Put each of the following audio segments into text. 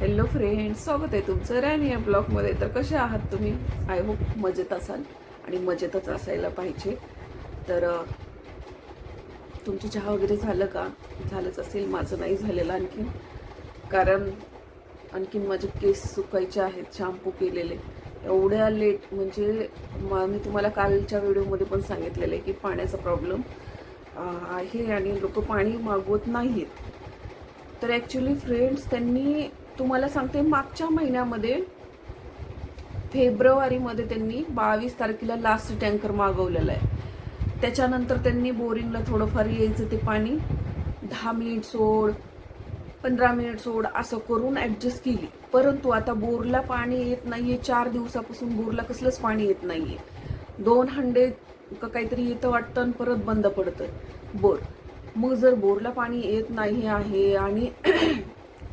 Hello friends स्वागत आहे तुमचं रॅनी या ब्लॉगमध्ये. तर कसे आहात तुम्ही? आय होप मजेत असाल आणि मजेतच असायला पाहिजे. तर तुमची चहा वगैरे झालं का? झालंच असेल. माझं नाही झालेलं आणखीन कारण आणखीन माझे केस सुकायचे आहेत शॅम्पू केलेले. एवढ्या लेट म्हणजे मी तुम्हाला कालच्या व्हिडिओमध्ये पण सांगितलेलं आहे की पाण्याचा प्रॉब्लेम आहे आणि लोक पाणी मागवत नाहीत तर ॲक्च्युली फ्रेंड्स त्यांनी तुम्हाला सांगते मागच्या महिन्यामध्ये फेब्रुवारीमध्ये त्यांनी बावीस तारखेला लास्ट टँकर मागवलेला आहे. त्याच्यानंतर त्यांनी बोरिंगला थोडंफार यायचं ते पाणी दहा मिनिट सोड पंधरा मिनिट सोड असं करून ॲडजस्ट केली. परंतु आता बोरला पाणी येत नाही आहे चार दिवसापासून बोरला कसलंच पाणी येत नाही आहे दोन हंडे का काहीतरी येतं वाटतं आणि परत बंद पडतं. बोर. मग जर बोरला पाणी येत नाही आहे आणि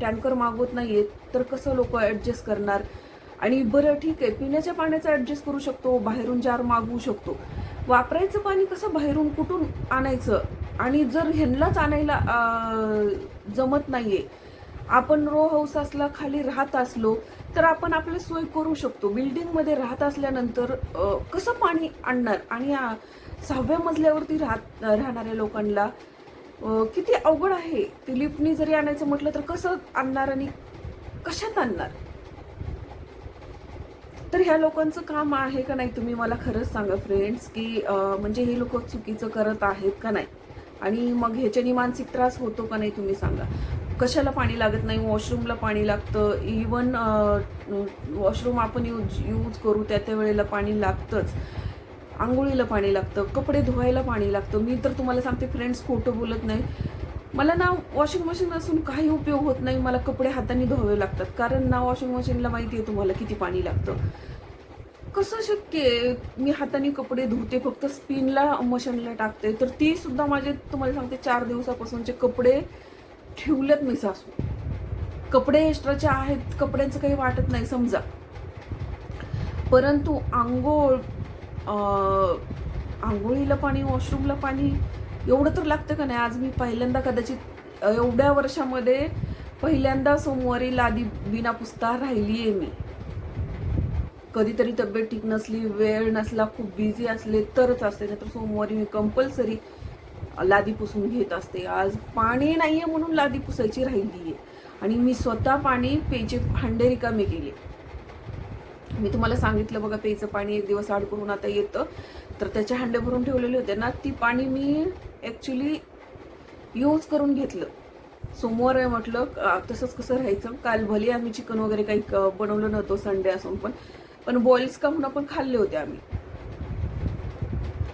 टँकर मागवत नाही आहेत तर कसं लोक ॲडजस्ट करणार? आणि बरं ठीक आहे पिण्याच्या पाण्याचं ॲडजस्ट करू शकतो बाहेरून जार मागवू शकतो. वापरायचं पाणी कसं बाहेरून कुठून आणायचं? आणि जर ह्यांनाच आणायला जमत नाही आहे आपण रो हाऊस असला खाली राहत असलो तर आपण आपली सोय करू शकतो. बिल्डिंगमध्ये राहत असल्यानंतर कसं पाणी आणणार? आणि सहाव्या मजल्यावरती राहत राहणाऱ्या लोकांना किती अवघड आहे? ते लिफ्टनी जरी आणायचं म्हटलं तर कसं आणणार आणि कशात आणणार? तर ह्या लोकांचं काम आहे का नाही तुम्ही मला खरंच सांगा फ्रेंड्स की म्हणजे हे लोक चुकीचं करत आहेत का नाही? आणि मग ह्याच्यानी मानसिक त्रास होतो का नाही तुम्ही सांगा. कशाला पाणी लागत नाही? वॉशरूमला पाणी लागतं. इवन वॉशरूम आपण यूज यूज करू त्या त्या वेळेला पाणी लागतंच. आंघोळीला पाणी लागतं कपडे धुवायला पाणी लागतं. मी तर तुम्हाला सांगते फ्रेंड्स खोटं बोलत नाही. मला ना वॉशिंग मशीन असून काही उपयोग होत नाही. मला कपडे हाताने धुवावे लागतात. कारण ना वॉशिंग मशीनला माहिती आहे तुम्हाला किती पाणी लागतं. कसं शक्य आहे? मी हाताने कपडे धुते फक्त स्पिनला मशीनला टाकते. तर ती सुद्धा माझे तुम्हाला सांगते चार दिवसापासूनचे कपडे ठेवलेत मी सासू. कपडे एक्स्ट्राचे आहेत कपड्यांचं काही वाटत नाही समजा. परंतु आंघोळ आंघोळीला पाणी वॉशरूमला पाणी एवढं तर लागतं का नाही? आज मी पहिल्यांदा कदाचित एवढ्या वर्षामध्ये पहिल्यांदा सोमवारी लादी बिना पुसता राहिली आहे मी. कधीतरी तब्येत ठीक नसली वेळ नसला खूप बिझी असले तरच असते. नाहीतर सोमवारी मी कंपल्सरी लादी पुसून घेत असते. आज पाणी नाही आहे म्हणून लादी पुसायची राहिली आहे आणि मी स्वतः पाणी पेचे हांडे रिकामे केले. मी तुम्हाला सांगितलं बघा पेचं पाणी एक दिवस आड करून आता येतं. तर त्याचे हंडे भरून ठेवलेले होते ना ती पाणी मी ॲक्च्युली यूज करून घेतलं. सोमवार आहे म्हटलं तसंच कसं राहायचं. काल भले आम्ही चिकन वगैरे काही क- बनवलं नव्हतं संडे असून पण पण बॉईल्स का म्हणून आपण खाल्ले होते आम्ही.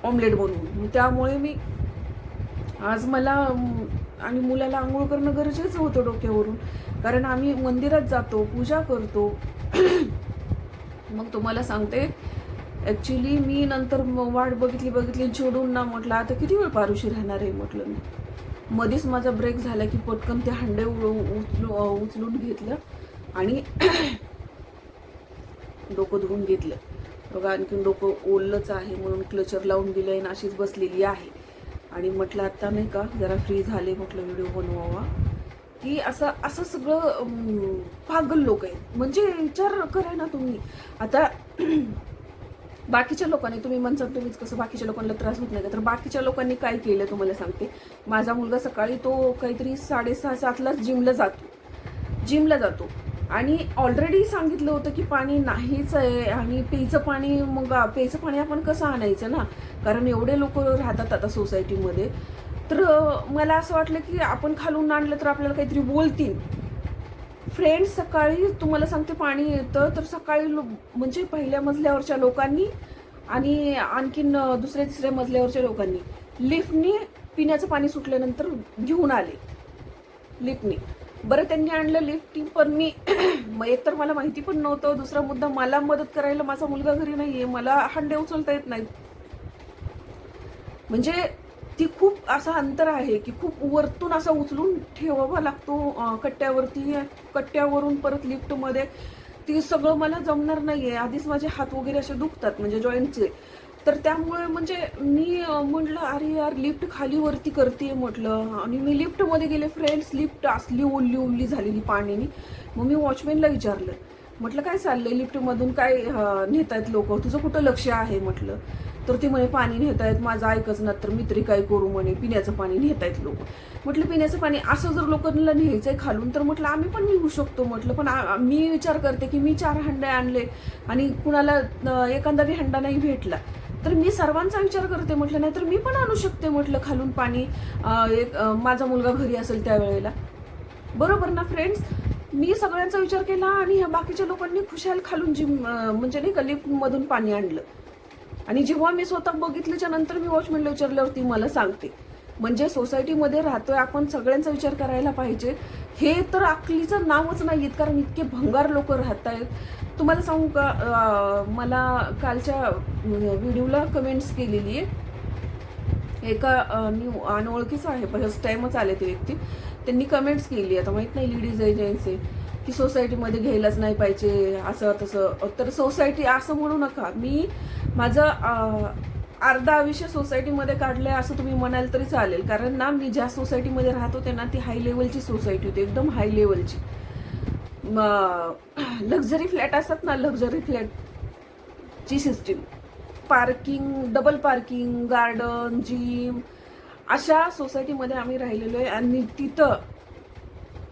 ऑमलेट बनवून. मग त्यामुळे मी आज मला आणि मुलाला आंघोळ करणं गरजेचं होतं डोक्यावरून. कारण आम्ही मंदिरात जातो पूजा करतो. मग तुम्हाला सांगते ॲक्च्युली मी नंतर वाट बघितली बघितली चिडून ना म्हटलं आता किती वेळ पारुशी राहणार आहे? म्हटलं मी. मध्येच माझा ब्रेक झाला की पटकन ते हांडे उचलू उचलून घेतलं आणि डोकं धुवून घेतलं. बघा आणखीन डोकं ओललंच आहे म्हणून क्लचर लावून दिलं आहे अशीच बसलेली आहे. आणि म्हटलं आता नाही का जरा फ्री झाले म्हटलं व्हिडिओ बनवावा. की असं असं सगळं पागल लोक आहेत. म्हणजे विचार करा ना तुम्ही. आता बाकीच्या लोकांनी तुम्ही म्हणसाल तुम्हीच कसं बाकीच्या लोकांना त्रास होत नाही का? तर बाकीच्या लोकांनी काय केलं तुम्हाला सांगते. माझा मुलगा सकाळी तो काहीतरी साडेसहा सातलाच जिमला जातो. जिमला जातो. आणि ऑलरेडी सांगितलं होतं की पाणी नाहीच आहे आणि प्यायचं पाणी मग प्यायचं पाणी आपण कसं आणायचं ना? कारण एवढे लोक राहतात आता सोसायटीमध्ये तर मला असं वाटलं की आपण खालून आणलं तर आपल्याला काहीतरी बोलतील. फ्रेंड्स सकाळी तुम्हाला सांगते पाणी येतं. तर सकाळी लो- म्हणजे पहिल्या मजल्यावरच्या लोकांनी आणि आणखीन दुसऱ्या तिसऱ्या मजल्यावरच्या लोकांनी लिफ्टनी पिण्याचं पाणी सुटल्यानंतर घेऊन आले. लिफ्टनी. बरं त्यांनी आणलं लिफ्टी पण मी एकतर एक तर मला माहिती पण नव्हतं. दुसरा मुद्दा मला मदत करायला माझा मुलगा घरी नाहीये. मला हंडे उचलता येत नाहीत. म्हणजे ती खूप असा अंतर आहे की खूप वरतून असा उचलून ठेवावा लागतो कट्ट्यावरती. कट्ट्यावरून परत लिफ्टमध्ये. ती सगळं मला जमणार नाही आहे आधीच माझे हात वगैरे असे दुखतात म्हणजे जॉईंटचे तर त्यामुळे म्हणजे मी म्हटलं अरे यार लिफ्ट खाली वरती करते म्हटलं. आणि मी लिफ्टमध्ये गेले. फ्रेंड्स लिफ्ट असली ओल्ली ओल्ली झालेली पाण्याने. मग मी वॉचमॅनला विचारलं. म्हटलं काय चाललंय लिफ्टमधून? काय नेत आहेत लोक? तुझं कुठं लक्ष आहे? म्हटलं. तर ते म्हणे पाणी नेतायत माझं ऐकच ना तर मित्री काय करू म्हणे पिण्याचं पाणी नेतायत लोक. म्हटलं पिण्याचं पाणी असं जर लोकांना न्यायचंय खालून तर म्हटलं आम्ही पण निघू शकतो म्हटलं पण मी विचार करते की मी चार हंडे आणले आणि कुणाला एकंदरी हंडा नाही भेटला तर मी सर्वांचा विचार करते म्हटलं नाही तर मी पण आणू शकते म्हटलं खालून पाणी. एक माझा मुलगा घरी असेल त्यावेळेला. बरोबर ना फ्रेंड्स मी सगळ्यांचा विचार केला आणि ह्या बाकीच्या लोकांनी खुशाल खालून जी म्हणजे नाही का लिफ्टमधून पाणी आणलं. आणि जेव्हा मी स्वतः बघितल्याच्या नंतर मी वॉचमॅनला विचारल्यावरती मला सांगते. म्हणजे सोसायटीमध्ये राहतोय आपण सगळ्यांचा विचार करायला पाहिजे. हे तर अकलीचं नावच नाही आहेत कारण इतके भंगार लोक राहत आहेत तुम्हाला सांगू का मला कालच्या व्हिडिओला कमेंट्स केलेली आहे एका न्यू अनोळखीच आहे फर्स्ट टाइमच आले ते व्यक्ती. त्यांनी कमेंट्स केली. आता माहीत नाही लेडीज आहे. ती की सोसायटीमध्ये घ्यायलाच नाही पाहिजे असं तसं. तर सोसायटी असं म्हणू नका. मी माझं अर्धा आयुष्य सोसायटीमध्ये काढलंय असं तुम्ही म्हणाल तरी चालेल. कारण ना मी ज्या सोसायटीमध्ये राहत होते ना ती हाय लेवलची सोसायटी होती एकदम हाय लेवलची लक्झरी फ्लॅट असतात ना luxury फ्लॅटची system parking double parking garden gym अशा सोसायटीमध्ये आम्ही राहिलेलो आहे. आणि तिथं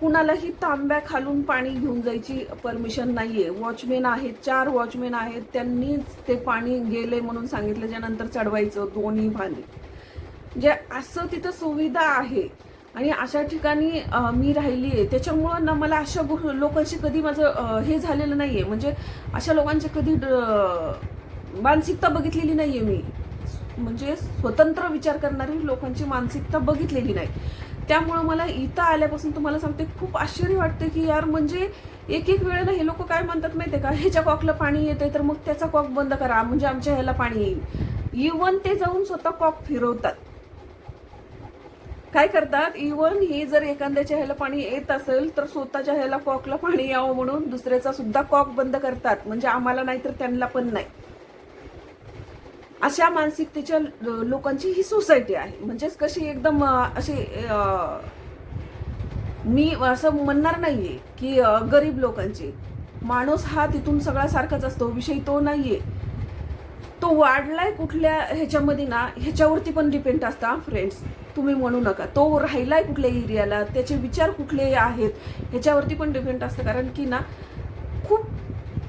कुणालाही तांब्या खालून पाणी घेऊन जायची परमिशन नाहीये. वॉचमेन आहेत चार वॉचमेन आहेत त्यांनीच ते पाणी गेले म्हणून सांगितलं ज्यानंतर चढवायचं दोन्ही पाणी जे असं तिथं सुविधा आहे. आणि अशा ठिकाणी मी राहिली आहे त्याच्यामुळं ना मला अशा लोकांशी कधी माझं हे झालेलं नाही आहे म्हणजे अशा लोकांची कधी ड- मानसिकता बघितलेली नाही आहे मी. म्हणजे स्वतंत्र विचार करणारी लोकांची मानसिकता बघितलेली नाही. त्यामुळं मला इथं आल्यापासून तुम्हाला सांगते खूप आश्चर्य वाटतं की यार म्हणजे एक एक वेळेला हे लोक काय म्हणतात माहिती आहे का? ह्याच्या कॉकला पाणी येते तर मग त्याचा कॉक बंद करा म्हणजे आमच्या ह्याला पाणी येईल. इवन ते जाऊन स्वतः कॉक फिरवतात. काय करतात? इवन हे जर एखाद्याच्या ह्याला पाणी येत असेल तर स्वतःच्या ह्याला कॉकला पाणी यावं म्हणून दुसऱ्याचा सुद्धा कॉक बंद करतात. म्हणजे आम्हाला नाही तर त्यांना पण नाही. अशा मानसिकतेच्या लोकांची ही सोसायटी आहे. म्हणजेच कशी एकदम अशी मी असं म्हणणार नाहीये की गरीब लोकांची. माणूस हा तिथून सगळा सारखाच असतो. विषय तो नाहीये. तो वाढलाय कुठल्या ह्याच्यामध्ये ना ह्याच्यावरती पण डिपेंड असता फ्रेंड्स तुम्ही म्हणू नका. तो राहिलाय कुठल्या एरियाला त्याचे विचार कुठले आहेत ह्याच्यावरती पण डिपेंड असतं. कारण की ना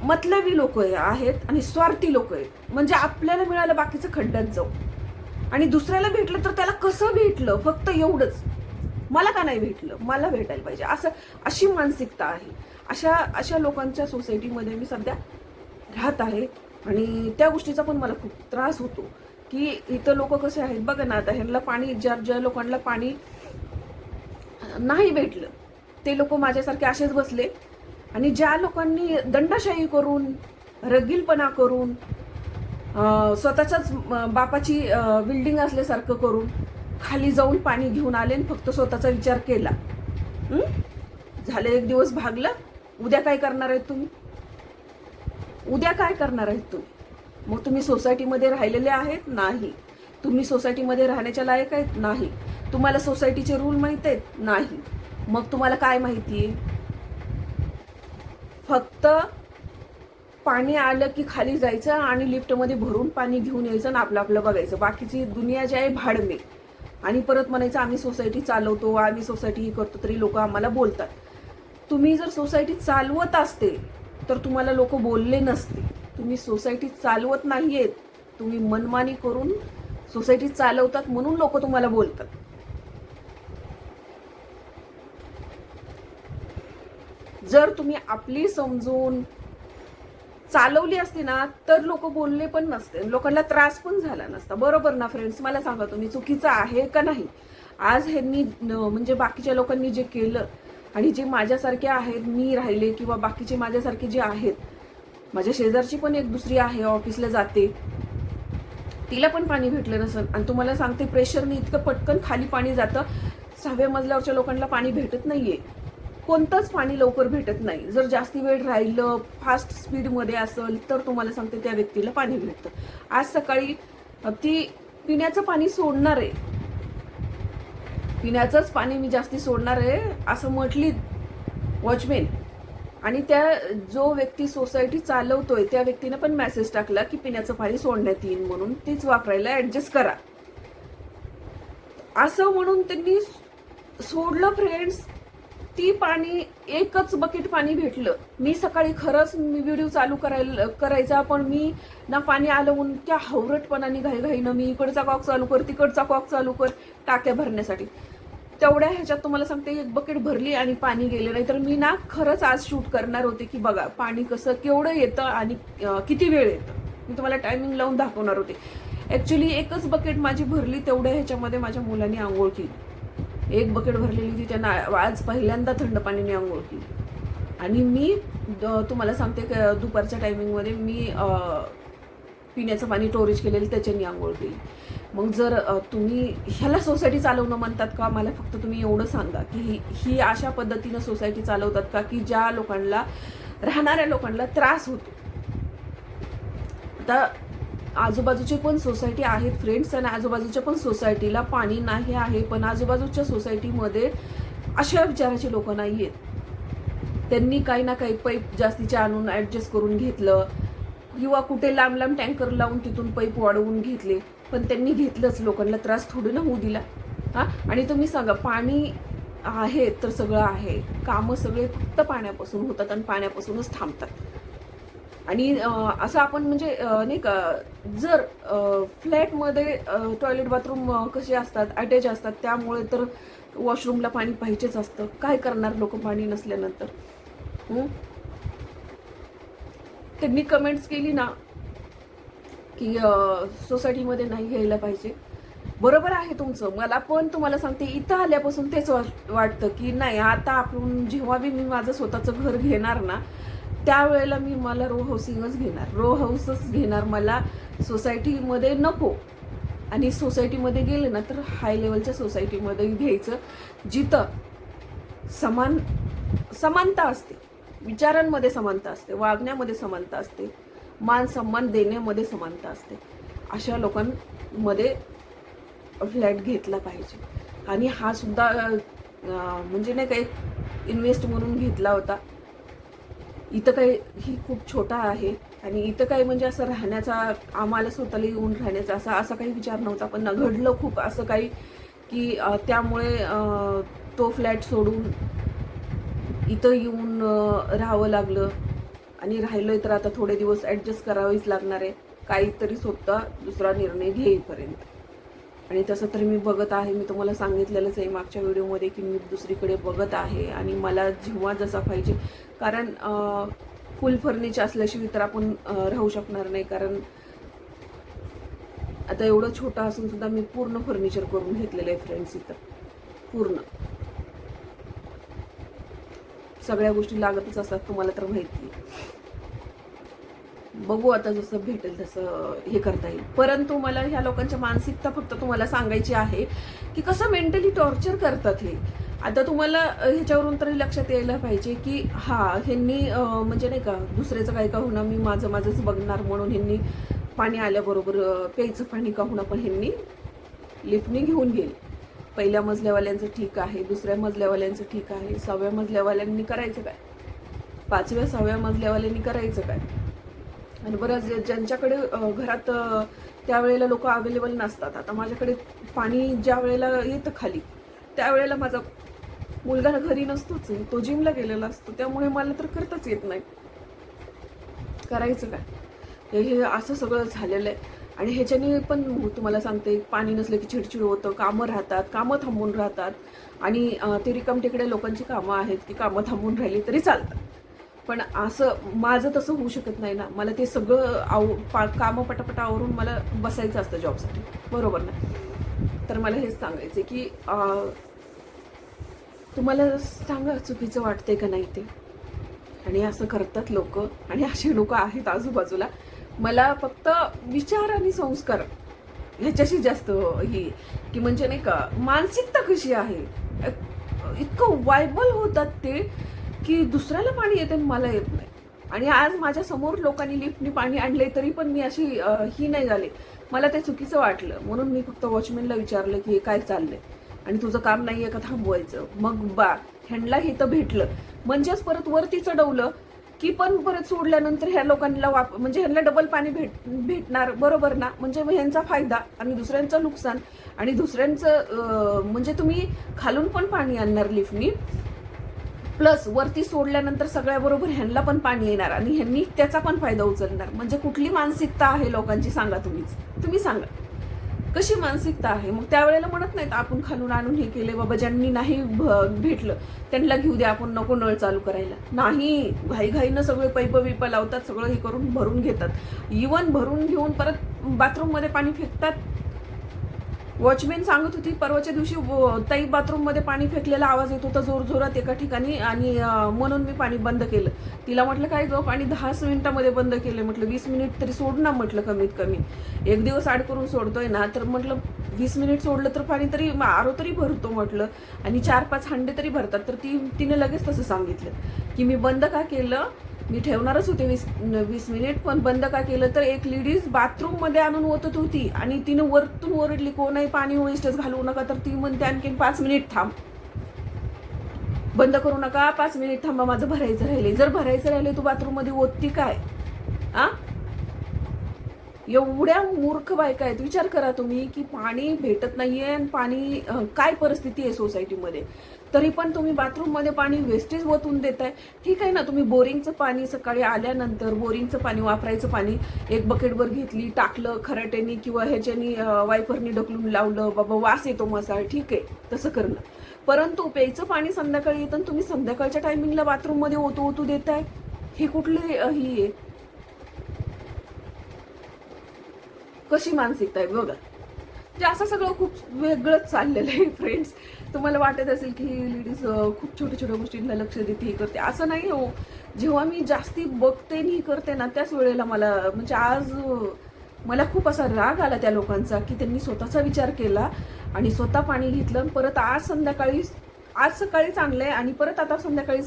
मतलबी लोक आहेत आणि स्वार्थी लोक आहेत. म्हणजे आपल्याला मिळालं बाकीचं खड्ड्यात जाऊ. आणि दुसऱ्याला भेटलं तर त्याला कसं भेटलं? फक्त एवढंच. मला का नाही भेटलं? मला भेटायला पाहिजे. असं अशी मानसिकता आहे. अशा अशा लोकांच्या सोसायटीमध्ये मी सध्या राहत आहे. आणि त्या गोष्टीचा पण मला खूप त्रास होतो. की इथं लोक कसे आहेत? बघा ना आता ह्यांना पाणी ज्या ज्या लोकांना पाणी नाही भेटलं ते लोक माझ्यासारखे असेच बसले. आणि ज्या लोकांनी दंडशाही करून रगीलपणा करून स्वतःच्याच बापाची बिल्डिंग असल्यासारखं करून खाली जाऊन पाणी घेऊन आले आणि फक्त स्वतःचा विचार केला. हं? झालं एक दिवस भागलं. उद्या काय करणार आहेत तुम्ही? उद्या काय करणार आहेत तुम्ही? मग तुम्ही सोसायटीमध्ये राहिलेले आहेत? नाही. तुम्ही सोसायटीमध्ये राहण्याच्या लायक आहेत? नाही. तुम्हाला सोसायटीचे रूल माहीत आहेत? नाही. मग तुम्हाला काय माहिती आहे? फक्त पाणी आलं की खाली जायचं आणि लिफ्टमध्ये भरून पाणी घेऊन यायचं आणि आपलं आपलं बघायचं. बाकीची दुनिया जी आहे भाडमे. आणि परत म्हणायचं आम्ही सोसायटी चालवतो आम्ही सोसायटी ही करतो तरी लोक आम्हाला बोलतात. तुम्ही जर सोसायटी चालवत असते तर तुम्हाला लोक बोलले नसते. तुम्ही सोसायटी चालवत नाही आहेत तुम्ही मनमानी करून सोसायटी चालवतात म्हणून लोक तुम्हाला बोलतात. जर तुम्ही आपली समजून चालवली असती ना तर लोक बोलले पण नसते. लोकांना त्रास पण झाला नसता. बरोबर ना फ्रेंड्स मला सांगा तुम्ही चुकीचं आहे का नाही? आज ह्यांनी म्हणजे बाकीच्या लोकांनी जे केलं आणि जे माझ्यासारखे आहेत मी राहिले किंवा बाकीचे माझ्यासारखे जे आहेत माझ्या शेजारची पण एक दुसरी आहे ऑफिसला जाते. तिला पण पाणी भेटलं नसेल. आणि तुम्हाला सांगते प्रेशरने इतकं पटकन खाली पाणी जातं. सहाव्या मजल्यावरच्या लोकांना पाणी भेटत नाहीये. कोणतंच पाणी लवकर भेटत नाही. जर जास्ती वेळ राहिलं फास्ट स्पीडमध्ये असेल तर तुम्हाला सांगते त्या व्यक्तीला पाणी भेटतं. आज सकाळी ती पिण्याचं पाणी सोडणार आहे. पिण्याचंच पाणी मी जास्ती सोडणार आहे असं म्हटली वॉचमेन. आणि त्या जो व्यक्ती सोसायटी चालवतोय त्या व्यक्तीने पण मेसेज टाकला की पिण्याचं पाणी सोडण्यात येईल म्हणून तीच वापरायला ऍडजस्ट करा. असं म्हणून त्यांनी सोडलं फ्रेंड्स ती पाणी एकच बकेट पाणी भेटलं. मी सकाळी खरंच मी व्हिडिओ चालू करायला करायचा पण मी ना पाणी आलं म्हणून त्या हवरटपणाने घाईघाईनं मी इकडचा कॉक चालू कर तिकडचा कॉक चालू कर टाक्या भरण्यासाठी. तेवढ्या ह्याच्यात तुम्हाला सांगते एक बकेट भरली आणि पाणी गेले. नाही तर मी ना खरंच आज शूट करणार होते की बघा पाणी कसं केवढं येतं आणि किती वेळ येतं. मी तुम्हाला टायमिंग लावून दाखवणार होते. ॲक्च्युली एकच बकेट माझी भरली तेवढ्या ह्याच्यामध्ये माझ्या मुलांनी आंघोळ केली. एक बकेट भरलेली होती त्यांना आज पहिल्यांदा थंड पाण्याने आंघोळ केली. आणि मी तुम्हाला सांगते दुपारच्या टायमिंगमध्ये मी पिण्याचं पाणी स्टोरेज केलेलं त्याच्यानी आंघोळ केली. मग जर तुम्ही ह्याला सोसायटी चालवणं म्हणतात का? मला फक्त तुम्ही एवढं सांगा की ही ही अशा पद्धतीनं सोसायटी चालवतात का? की ज्या लोकांना राहणाऱ्या लोकांना त्रास होतो. आता आजूबाजूचे पण सोसायटी आहेत फ्रेंड्स आणि आजूबाजूच्या पण सोसायटीला पाणी नाही आहे पण आजूबाजूच्या सोसायटीमध्ये अशा विचाराचे लोक नाही आहेत. त्यांनी काही ना काही पैप जास्तीचे आणून ॲडजस्ट करून घेतलं किंवा कुठे लांब लांब टँकर लावून तिथून पैप वाढवून घेतले पण त्यांनी घेतलंच लोकांना त्रास थोडी ना होऊ दिला. हां? आणि तुम्ही सांगा पाणी आहे तर सगळं आहे. कामं सगळे फक्त पाण्यापासून होतात आणि पाण्यापासूनच थांबतात. आणि असं आपण म्हणजे नाही का जर फ्लॅटमध्ये टॉयलेट बाथरूम कसे असतात अटॅच असतात त्यामुळे तर वॉशरूमला पाणी पाहिजेच असतं. काय करणार लोक पाणी नसल्यानंतर? त्यांनी कमेंट्स केली ना की सोसायटीमध्ये नाही घ्यायला पाहिजे. बरोबर आहे तुमचं. मला पण तुम्हाला सांगते इथं आल्यापासून तेच वाट- वाटतं की नाही आता आपण जेव्हा बी मी माझं स्वतःचं घर घेणार ना त्यावेळेला मी मला रो हाऊसिंगच घेणार. रो हाऊसच घेणार. मला सोसायटीमध्ये नको. आणि सोसायटीमध्ये गेले ना तर हाय लेवलच्या सोसायटीमध्ये घ्यायचं. जिथं समान समानता असते. विचारांमध्ये समानता असते. वागण्यामध्ये समानता असते. मान सन्मान देण्यामध्ये समानता असते. अशा लोकांमध्ये फ्लॅट घेतला पाहिजे. आणि हा सुद्धा म्हणजे नाही का एक इन्व्हेस्ट म्हणून घेतला होता. इथं काही ही खूप छोटा आहे. आणि इथं काही म्हणजे असं राहण्याचा आम्हाला स्वतःला येऊन राहण्याचा असा असा काही विचार नव्हता. पण घडलं खूप असं काही की त्यामुळे तो फ्लॅट सोडून इथं येऊन राहावं लागलं. आणि राहिलो तर आता थोडे दिवस ॲडजस्ट करावेच लागणार आहे. काहीतरी स्वतः दुसरा निर्णय घेईपर्यंत. आणि तसं तर मी बघत आहे मी तुम्हाला सांगितलेलंच आहे मागच्या व्हिडिओमध्ये की मी दुसरीकडे बघत आहे आणि मला जेव्हा जसा पाहिजे कारण फुल फर्निचर असल्याशिवाय तर आपण राहू शकणार नाही कारण आता एवढं छोटं असून सुद्धा मी पूर्ण फर्निचर करून घेतलेलं आहे फ्रेंड्स इथं पूर्ण सगळ्या गोष्टी लागतच असतात तुम्हाला तर माहिती आहे. बघू आता जसं भेटेल तसं हे करता येईल. परंतु मला ह्या लोकांच्या मानसिकता फक्त तुम्हाला सांगायची आहे की कसं मेंटली टॉर्चर करतात हे. आता तुम्हाला ह्याच्यावरून तरी लक्षात यायला पाहिजे की हा ह्यांनी म्हणजे नाही का दुसऱ्याचं काय का होणं मी माझं माझंच बघणार म्हणून ह्यांनी पाणी आल्याबरोबर प्यायचं पाणी का होणं पण ह्यांनी लिफ्टनी घेऊन गेले. पहिल्या मजल्यावाल्यांचं ठीक आहे दुसऱ्या मजल्यावाल्यांचं ठीक आहे सहाव्या मजल्यावाल्यांनी करायचं काय? पाचव्या सहाव्या मजल्यावाल्यांनी करायचं काय? आणि बरं ज्यांच्याकडे घरात त्यावेळेला लोक अवेलेबल नसतात. आता माझ्याकडे पाणी ज्या वेळेला येतं खाली त्यावेळेला माझा मुलगा घरी नसतोच आहे. तो जिमला गेलेला असतो. त्यामुळे मला तर करताच येत नाही. करायचं काय? हे हे असं सगळं झालेलं आहे. आणि ह्याच्याने पण तुम्हाला सांगते पाणी नसलं की चिडचिड होतं. कामं राहतात. कामं थांबून राहतात. आणि ते रिकाम तिकडे लोकांची कामं आहेत. की कामं थांबून राहिली तरी चालतात. पण असं माझं तसं होऊ शकत नाही ना. मला ते सगळं आव पा कामं पटापट आवरून मला बसायचं असतं जॉबसाठी. बरोबर ना? तर मला हेच सांगायचं की तुम्हाला सांगा चुकीचं वाटतंय का नाही ते. आणि असं करतात लोक आणि असे लोक आहेत आजूबाजूला. मला फक्त विचार आणि संस्कार ह्याच्याशी जास्त ही की म्हणजे नाही का मानसिकता कशी आहे? इतकं वायबल होतात ते. की दुसऱ्याला पाणी येते आणि मला येत नाही. आणि आज माझ्यासमोर लोकांनी लिफ्टनी पाणी आणले तरी पण मी अशी ही नाही झाले. मला ते चुकीचं वाटलं. म्हणून मी फक्त वॉचमॅनला विचारलं की हे काय चाललंय? आणि तुझं काम आहे का थांबवायचं? मग बा ह्यांना हे तर भेटलं. म्हणजेच परत वरती चढवलं की पण परत सोडल्यानंतर ह्या लोकांना वाप म्हणजे ह्यांना डबल पाणी भेट भेटणार. बरोबर ना? म्हणजे ह्यांचा फायदा आणि दुसऱ्यांचं नुकसान आणि दुसऱ्यांचं म्हणजे तुम्ही खालून पण पाणी आणणार लिफ्टनी. प्लस वरती सोडल्यानंतर सगळ्याबरोबर ह्यांना पण पाणी येणार आणि ह्यांनी त्याचा पण फायदा उचलणार. म्हणजे कुठली मानसिकता आहे लोकांची सांगा तुम्हीच. तुम्ही सांगा. कशी मानसिकता आहे? मग त्यावेळेला म्हणत नाहीत आपण खालून आणून हे केले बाबा ज्यांनी नाही भ- भेटलं त्यांना घेऊ द्या आपण नको नळ चालू करायला. नाही घाईघाईनं सगळे पैप बिप लावतात सगळं हे करून भरून घेतात. इवन भरून घेऊन परत बाथरूममध्ये पाणी फेकतात वॉचमॅन सांगत होती परवाच्या दिवशी व- ताई बाथरूममध्ये पाणी फेकलेला आवाज येत होता जोर जोरात एका ठिकाणी आणि म्हणून मी पाणी बंद केलं. तिला म्हटलं काय झोप पाणी दहाच मिनिटामध्ये बंद केलं म्हटलं वीस मिनिट तरी सोड ना म्हटलं कमीत कमी. एक दिवस आड करून सोडतोय ना तर म्हटलं वीस मिनिट सोडलं तर पाणी तरी आरो तरी भरतो म्हटलं. आणि चार पाच हांडे तरी भरतात. तर ती तिने लगेच तसं सांगितलं की मी बंद का केलं? मी ठेवणारच होते वीस वीस मिनिट पण बंद का केलं? तर एक लेडीज बाथरूममध्ये आणून ओतत होती आणि तिने वरतून ओरडली कोण आहे पाणी वेस्टच घालवू नका तर ती म्हणते आणखीन पाच मिनिट थांब. बंद करू नका पाच मिनिट थांबा माझं भरायचं राहिले जर भरायचं राहिले तू बाथरूममध्ये ओतती काय? आ? एवढ्या मूर्ख बायका आहेत. विचार करा तुम्ही की पाणी भेटत नाहीये आणि पाणी काय परिस्थिती आहे सोसायटीमध्ये तरी पण तुम्ही बाथरूममध्ये पाणी वेस्टेज ओतून देताय. ठीक आहे ना तुम्ही बोरिंगचं पाणी सकाळी आल्यानंतर बोरिंगचं पाणी वापरायचं पाणी एक बकेटवर घेतली टाकलं खराट्यानी किंवा ह्याच्यानी वायफरनी ढकलून लावलं बाबा वास येतो मसाळ ठीक आहे तसं करणं. परंतु प्यायचं पाणी संध्याकाळी येतं आणि तुम्ही संध्याकाळच्या टायमिंगला बाथरूममध्ये ओतू ओतू देताय. हे कुठले ही? आहे कशी मानसिकता आहे बघा. ते असं सगळं खूप वेगळंच चाललेलं आहे फ्रेंड्स तुम्हाला वाटत असेल की लेडीज खूप छोट्या छोट्या गोष्टींना लक्ष देते हे करते. असं नाही हो. जेव्हा मी जास्ती बघते आणि करते ना त्याच वेळेला मला म्हणजे आज मला खूप असा राग आला त्या लोकांचा की त्यांनी स्वतःचा विचार केला आणि स्वतः पाणी घेतलं परत आज संध्याकाळी आज सकाळी चांगलं आहे आणि परत आता संध्याकाळी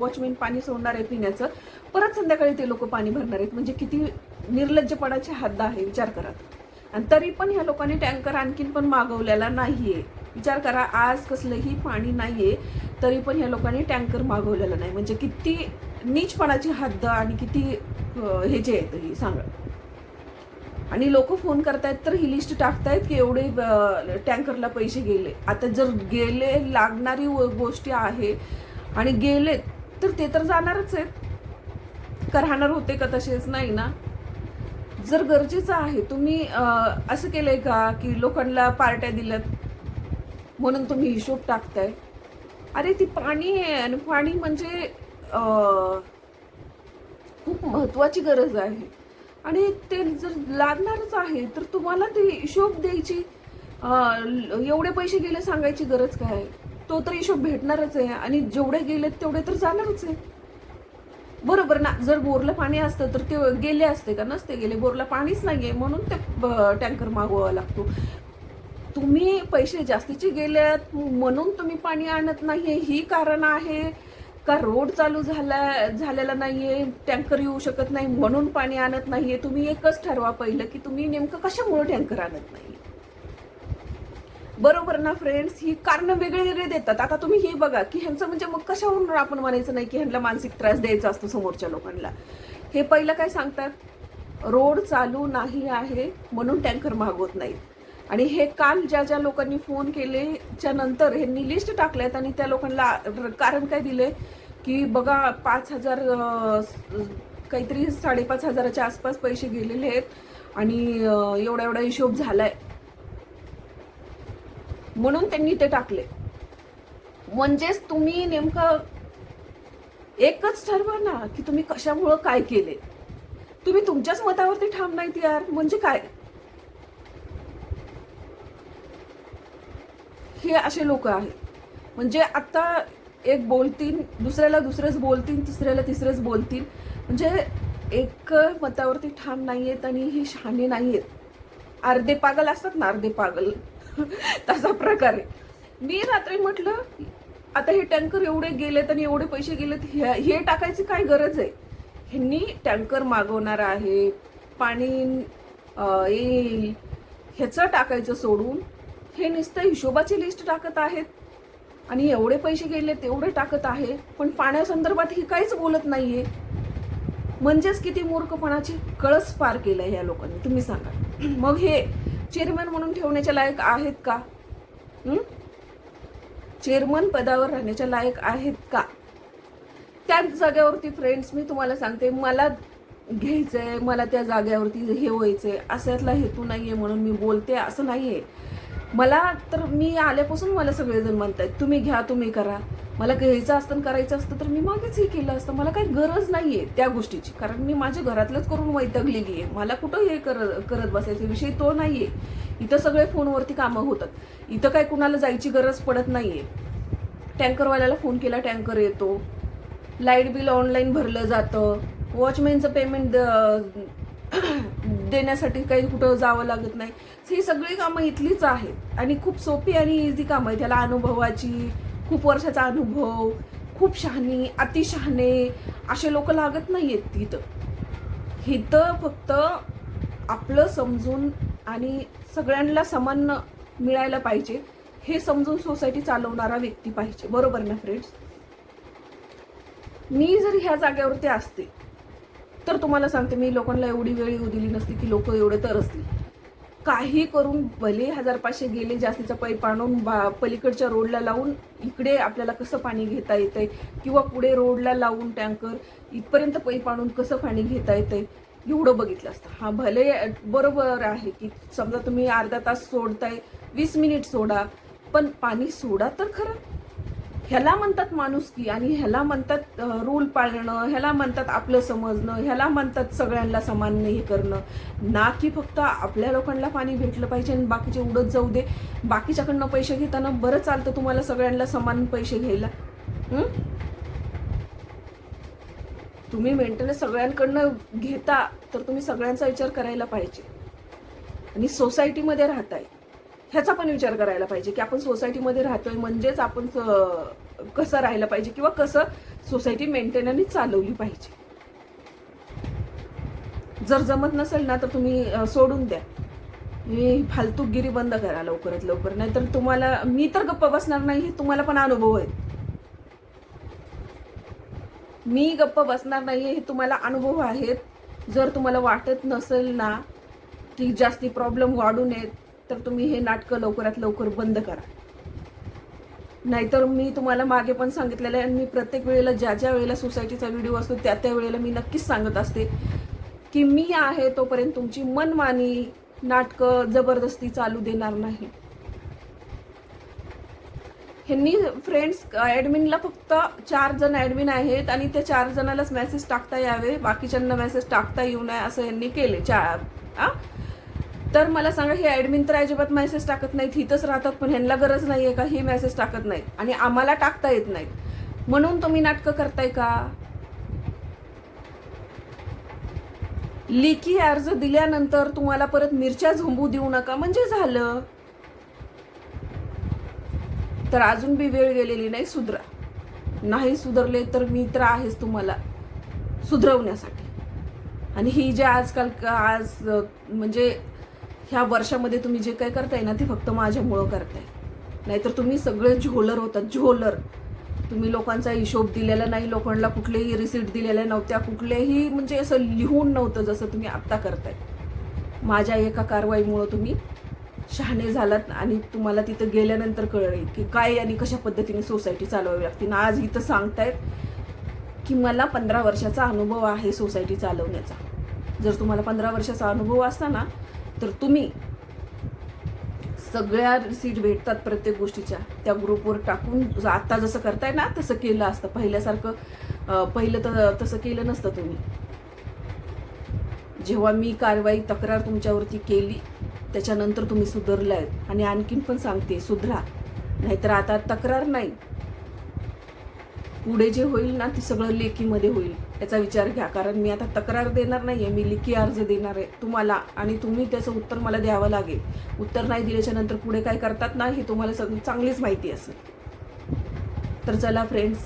वॉचमॅन पाणी सोडणार आहे पिण्याचं. परत संध्याकाळी ते लोक पाणी भरणार आहेत. म्हणजे किती निर्लज्जपणाची हद्द आहे विचार करा. आणि तरी पण ह्या लोकांनी टँकर आणखीन पण मागवलेला नाहीये. विचार करा आज कसलंही पाणी नाहीये तरी पण ह्या लोकांनी टँकर मागवलेला नाही. म्हणजे किती नीचपणाची हद्द आणि किती हे जे आहेत ही सांगा. आणि लोक फोन करतायत तर ही लिस्ट टाकतायत की एवढे टँकरला पैसे गेले. आता जर गेले लागणारी व- गोष्टी आहे आणि गेलेत तर ते तर जाणारच आहेत. का राहणार होते का तसेच नाही ना? जर गरजेचं आहे तुम्ही असं असं केलंय का की लोकांना पार्ट्या दिल्यात? म्हणून तुम्ही हिशोब टाकताय. अरे ती पाणी आहे आणि पाणी म्हणजे खूप महत्वाची गरज आहे. आणि ते जर लागणारच आहे तर तुम्हाला ते हिशोब द्यायची एवढे पैसे गेले सांगायची गरज काय? तो तर हिशोब भेटणारच आहे आणि जेवढे गेलेत तेवढे तर जाणारच आहे. बरोबर ना? जर बोरला पाणी असतं तर ते गेले असते का? नसते गेले. बोरला पाणीच नाही आहे म्हणून ते टँकर मागवावा लागतो. तुम्ही पैसे जास्तीचे गेलेत म्हणून तुम्ही पाणी आणत नाही ही कारण आहे. का रोड चालू झाला झालेला नाहीये टँकर येऊ शकत नाही म्हणून पाणी आणत नाहीये. तुम्ही एकच ठरवा पहिलं की तुम्ही नेमकं कशामुळे टँकर आणत नाही बरोबर ना फ्रेंड्स ही कारण वेगळे वेगळे देतात. आता तुम्ही हे बघा की ह्यांचं म्हणजे मग कशावरून आपण म्हणायचं नाही की ह्यांना मानसिक त्रास द्यायचा असतो समोरच्या लोकांना? हे पहिलं काय सांगतात? रोड चालू नाही आहे म्हणून टँकर मागवत नाहीत. आणि हे काल ज्या ज्या लोकांनी फोन केलेच्या नंतर ह्यांनी लिस्ट टाकल्यात आणि त्या लोकांना कारण काय दिले की बघा पाच हजार काहीतरी साडेपाच हजाराच्या आसपास पैसे गेलेले आहेत आणि एवढा एवढा हिशोब झालाय. म्हणून त्यांनी ते टाकले. म्हणजेच तुम्ही नेमकं एकच ठरवा ना की तुम्ही कशामुळं काय केले. तुम्ही तुमच्याच मतावरती ठाम नाहीत यार. म्हणजे काय? हे असे लोक आहेत. म्हणजे आता एक बोलतील दुसऱ्याला दुसरंच बोलतील तिसऱ्याला तिसरंच बोलतील. म्हणजे एक मतावरती ठाम नाही आहेत आणि ही शहाणे नाही आहेत अर्धे पागल असतात ना अर्धे पागल. तसा प्रकार आहे. मी रात्री म्हटलं आता हे टँकर एवढे गेलेत आणि एवढे पैसे गेलेत हे हे टाकायची काय गरज आहे? ह्यांनी टँकर मागवणार आहे पाणी येईल ह्याचं टाकायचं सोडून हे नुसतं हिशोबाची लिस्ट टाकत आहेत. आणि एवढे पैसे गेले तेवढे टाकत आहे. पण पाण्यासंदर्भात ही काहीच बोलत नाहीये. म्हणजेच किती मूर्खपणाची कळस पार केलंय या लोकांनी. तुम्ही सांगा. मग हे चेअरमॅन म्हणून ठेवण्याच्या लायक आहेत का? चेअरमन पदावर राहण्याच्या लायक आहेत का? त्याच जागेवरती फ्रेंड्स मी तुम्हाला सांगते मला घ्यायचं आहे मला त्या जागेवरती हे व्हायचं व्हायचंय. यातला हेतू नाही आहे म्हणून मी बोलते असं नाही आहे मला तर मी आल्यापासून मला सगळेजण म्हणतायत तुम्ही घ्या तुम्ही करा. मला घ्यायचं असतं आणि करायचं असतं तर मी मागेच हे केलं असतं. मला काही गरज नाही आहे त्या गोष्टीची कारण मी माझ्या घरातलंच करून वैतगलेली आहे. मला कुठं हे करत करत बसायचा? विषय तो नाही आहे इथं सगळे फोनवरती कामं होतात. इथं काय कुणाला जायची गरज पडत नाही आहे टँकरवाल्याला फोन केला टँकर येतो. लाइट बिल ऑनलाईन भरलं जातं. वॉचमॅनचं पेमेंट देण्यासाठी काही कुठं जावं लागत नाही. ही सगळी कामं इथलीच आहेत. आणि खूप सोपी आणि इझी कामं आहे त्याला अनुभवाची खूप वर्षाचा अनुभव खूप शहाणी अतिशहाणे असे लोक लागत नाही आहेत तिथं. इथं फक्त आपलं समजून आणि सगळ्यांना समान मिळायला पाहिजे. हे समजून सोसायटी चालवणारा व्यक्ती पाहिजे. बरोबर ना फ्रेंड्स मी जर ह्या जागेवरती असते तर तुम्हाला सांगते मी लोकांना एवढी वेळ येऊ दिली नसती की लोक एवढे तर असतील. काही करून भले हजार पाचशे गेले जास्तीचा पाईप आणून बा पलीकडच्या रोडला लावून इकडे आपल्याला कसं पाणी घेता येतंय किंवा पुढे रोडला लावून टँकर इथपर्यंत पाईप आणून कसं पाणी घेता येतंय एवढं बघितलं असतं. हा भले बरोबर आहे की समजा तुम्ही अर्धा तास सोडताय वीस मिनिट सोडा पण पाणी सोडा तर खरं. ह्याला म्हणतात माणुसकी आणि ह्याला म्हणतात रूल पाळणं ह्याला म्हणतात आपलं समजणं ह्याला म्हणतात सगळ्यांना समान हे करणं. ना की फक्त आपल्या लोकांना पाणी भेटलं पाहिजे आणि बाकीचे उडत जाऊ दे. बाकीच्याकडनं पैसे घेताना बरं चालतं तुम्हाला सगळ्यांना समान पैसे घ्यायला. तुम्ही मेंटेनन्स सगळ्यांकडनं घेता तर तुम्ही सगळ्यांचा विचार करायला पाहिजे. आणि सोसायटीमध्ये राहताय. ह्याचा पण विचार करायला पाहिजे की आपण सोसायटीमध्ये राहतोय म्हणजेच आपण कसं राहिलं पाहिजे किंवा कसं सोसायटी मेंटेनन्स चालवली पाहिजे. जर जमत नसेल ना तर तुम्ही सोडून द्या. मी फालतूगिरी बंद करा लवकरात लवकर. नाहीतर तुम्हाला मी तर गप्प बसणार नाही हे तुम्हाला पण अनुभव आहे मी गप्प बसणार नाही हे तुम्हाला अनुभव आहेत. जर तुम्हाला वाटत नसेल ना की जास्ती प्रॉब्लेम वाढू नयेत तर तुम्ही हे नाटकं लवकरात लवकर बंद करा. नाहीतर मी तुम्हाला मागे पण सांगितलेलं आहे आणि मी प्रत्येक वेळेला ज्या ज्या वेळेला सोसायटीचा व्हिडिओ असतो त्या त्या वेळेला मी नक्कीच सांगत असते की मी आहे तोपर्यंत तुमची मनमानी नाटकं जबरदस्ती चालू देणार नाही. ह्यांनी फ्रेंड्स ॲडमिनला फक्त चार जण ऍडमिन आहेत आणि त्या चार जणालाच मेसेज टाकता यावे बाकीच्यांना मेसेज टाकता येऊ नये असं यांनी केले. चार आ? तर मला सांगा हे ऍडमिन तर अजिबात मेसेज टाकत नाहीत हिथंच राहतात पण ह्यांना गरज नाहीये का? हे मेसेज टाकत नाहीत. आणि आम्हाला टाकता येत नाहीत. म्हणून तुम्ही नाटकं करताय का? लेखी अर्ज दिल्यानंतर तुम्हाला परत मिरच्या झोंबू देऊ नका म्हणजे झालं. तर अजून बी वेळ गेलेली नाही सुधरा. नाही सुधरले तर मी तर आहेच तुम्हाला सुधरवण्यासाठी. आणि ही जे आजकाल आज म्हणजे ह्या वर्षामध्ये तुम्ही जे काय करताय ना ते फक्त माझ्यामुळं करताय. नाहीतर तुम्ही सगळे झोलर होतात झोलर. तुम्ही लोकांचा हिशोब दिलेला नाही लोकांना कुठलेही रिसिट दिलेल्या नव्हत्या कुठलेही म्हणजे असं लिहून नव्हतं जसं तुम्ही आत्ता करताय. माझ्या एका कारवाईमुळं तुम्ही शहाणे झालात आणि तुम्हाला तिथं गेल्यानंतर कळले की काय आणि कशा पद्धतीने सोसायटी चालवावी लागते. आणि आज इथं सांगतायत की मला पंधरा वर्षाचा अनुभव आहे सोसायटी चालवण्याचा. जर तुम्हाला पंधरा वर्षाचा अनुभव असता ना तर तुम्ही सगळ्या सीट भेटतात प्रत्येक गोष्टीच्या. त्या ग्रुपवर टाकून आता जसं करताय ना तसं केलं असतं. पहिल्यासारखं पहिलं तर तसं केलं नसतं तुम्ही. जेव्हा मी कारवाई तक्रार तुमच्यावरती केली त्याच्यानंतर तुम्ही सुधारलायत आणि आणखीन पण सांगते सुधरा. नाहीतर आता तक्रार नाही. पुढे जे होईल ना ते सगळं लेखीमध्ये होईल. याचा विचार घ्या. कारण मी आता तक्रार देणार नाही आहे मी लेखी अर्ज देणार आहे तुम्हाला. आणि तुम्ही त्याचं उत्तर मला द्यावं लागेल. उत्तर नाही दिल्याच्या नंतर पुढे काय करतात ना हे तुम्हाला सगळी चांगलीच माहिती असेल. तर चला फ्रेंड्स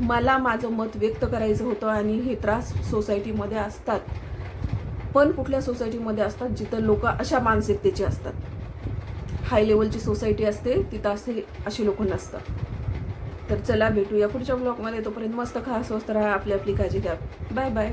मला माझं मत व्यक्त करायचं होतं आणि हे त्रास सोसायटीमध्ये असतात. पण कुठल्या सोसायटीमध्ये असतात? जिथं लोक अशा मानसिकतेचे असतात. हाय लेवलची सोसायटी असते तिथं असे असे लोक नसतात. तर चला भेटूया पुढच्या ब्लॉगमध्ये तोपर्यंत मस्त खा स्वस्त राहा आपली आपली काळजी घ्या. Bye bye